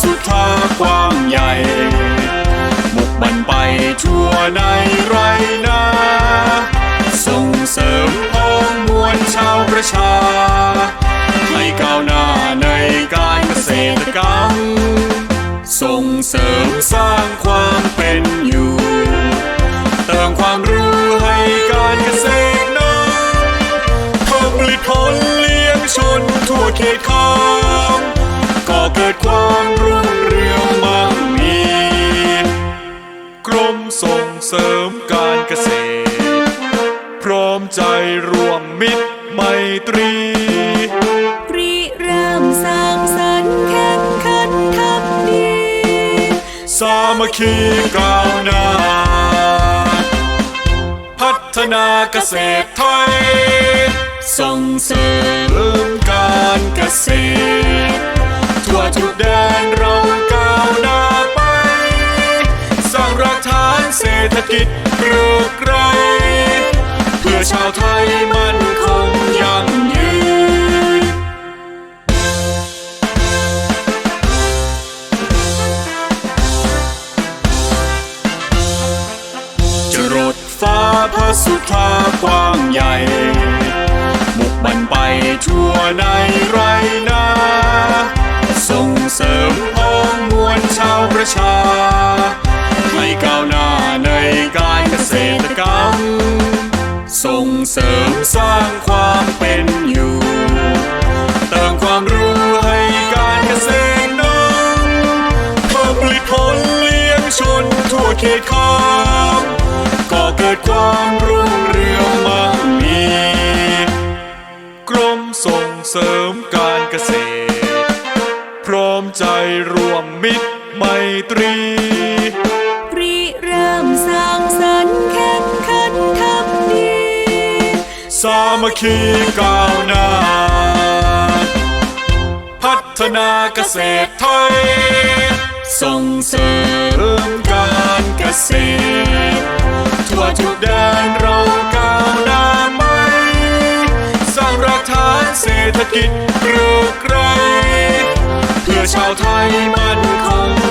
สุธากว้างใหญ่บุกบันไปทั่วในไรนาส่งเสริมองมวลชาวประชา ให้ก้าวหน้าในการเกษตรกรรม ส่งเสริมสร้างความเป็นอยู่ เติมความรู้ให้การเกษตรนั้นเพิ่มผลิตผลเลี้ยงชนทั่วเขตขา ดความรุ่งเรืองมั่งมีกรมส่งเสริมการเกษตร พร้อมใจร่วมมิตรไมตรีริเริ่มสร้างสรรค์แข่งขันทำดีสามัคคีก้าวหน้า พัฒนาเกษตรไทย ส่งเสริมการเกษตร ฐกิจเกรืองไกรเพื่อชาวไทยมันคงยั่งยืน จะรดฟ้าพระสุธากว้างใหญ่บุกบันไปทั่วใน สร้างความเป็นอยู่ เติมความรู้ให้การเกษตรนั้นเพิ่มผลิตผลเลี้ยงชนทั่วเขตขามก็เกิดความรุ่งเรืองมั่งมีกรมส่งเสริมการเกษตร พร้อมใจรวมมิตรไมตรี มัคคีก้าวหน้า พัฒนาเกษตรไทย ส่งเสริมการเกษตร ทั่วทุกแดนเราก้าวหน้าไปสร้างรากฐานเศรษฐกิจเรืองไกรเพื่อชาวไทยมั่นคง